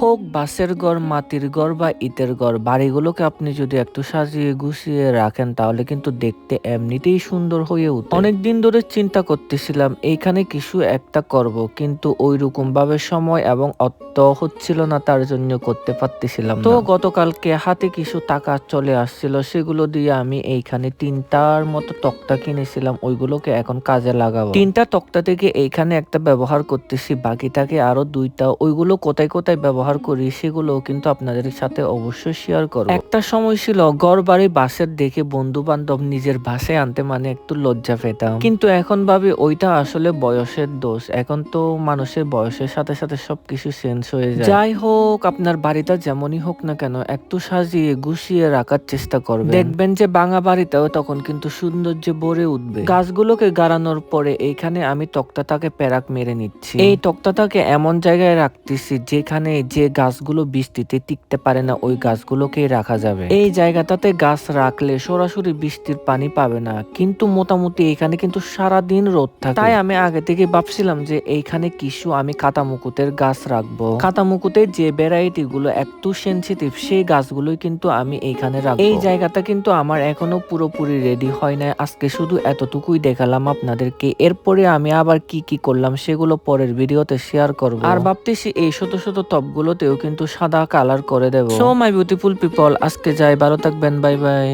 হোক বাঁশের ঘর, মাটির ঘর বা ইটের ঘর, বাড়িগুলোকে আপনি যদি একটু সাজিয়ে গুছিয়ে রাখেন, তাহলে কিন্তু দেখতে এমনিতেই সুন্দর হয়ে উঠে অনেকদিন ধরে চিন্তা করতেছিলাম, এইখানে কিছু একটা করব, কিন্তু ওই রকম ভাবে সময় এবং অর্থ হচ্ছিল না, তার জন্য করতে পারতেছিলাম তো গতকালকে হাতে কিছু টাকা চলে আসছিল, সেগুলো দিয়ে আমি এইখানে তিনটার মতো তক্তা কিনেছিলাম, ওইগুলোকে এখন কাজে লাগাবো। তিনটা তক্তা থেকে এইখানে একটা ব্যবহার করতেছি, বাকিটাকে আরও দুইটা, ওইগুলো কোথায় কোথায় ব্যবহার করি সেগুলো কিন্তু আপনাদের সাথে অবশ্যই শেয়ার করব। একটা সময় ছিল গড় বাড়ি বাসের দেখে বন্ধু বান্ধব নিজের বাসায় আনতে মানে একটু লজ্জা পেতাম। কিন্তু এখন ভাবি ওইটা আসলে বয়সের দোষ। এখন তো মানুষের বয়সের সাথে সাথে সবকিছু চেঞ্জ হয়ে যায়। যাই হোক আপনার বাড়িটা যেমনই হোক না কেন একটু সাজিয়ে গুছিয়ে রাখার চেষ্টা করবেন। দেখবেন যে বাঙা বাড়িতেও তখন কিন্তু সৌন্দর্য ভরে উঠবে। গাছগুলোকে গাড়ানোর পরে এইখানে আমি তক্তাটাকে প্যারাক মেরে নিচ্ছি। এই তক্তাটাকে এমন জায়গায় রাখতেছি যেখানে যে গাছগুলো বৃষ্টিতে টিকতে পারে না, ওই গাছগুলোকেই রাখা যাবে। এই জায়গাটাতে গাছ রাখলে সরাসরি বৃষ্টির পানি পাবে না, কিন্তু মোটামুটি এখানে কিন্তু সারা দিন রোদ থাকে। তাই আমি আগে থেকে ভাবছিলাম যে এইখানে কিছু আমি কাতামুকুতের গাছ রাখব। কাতামুকুতের যে ভ্যারাইটি গুলো একটু সেনসিটিভ সেই গাছগুলোই কিন্তু আমি এইখানে রাখব। এই জায়গাটা কিন্তু আমার এখনও পুরোপুরি রেডি হয় নাই। আজকে শুধু এতটুকুই দেখালাম আপনাদেরকে। এরপরে আমি আবার কি কি করলাম, সেগুলো পরের ভিডিওতে শেয়ার করব। আর ভাবতেছি এই শত শত টপগুলোতেও কিন্তু সাদা কালার করে দেবো। সো মাই বিউটিফুল পিপল আজকে যাই, ভালো থাকবেন, বাই বাই।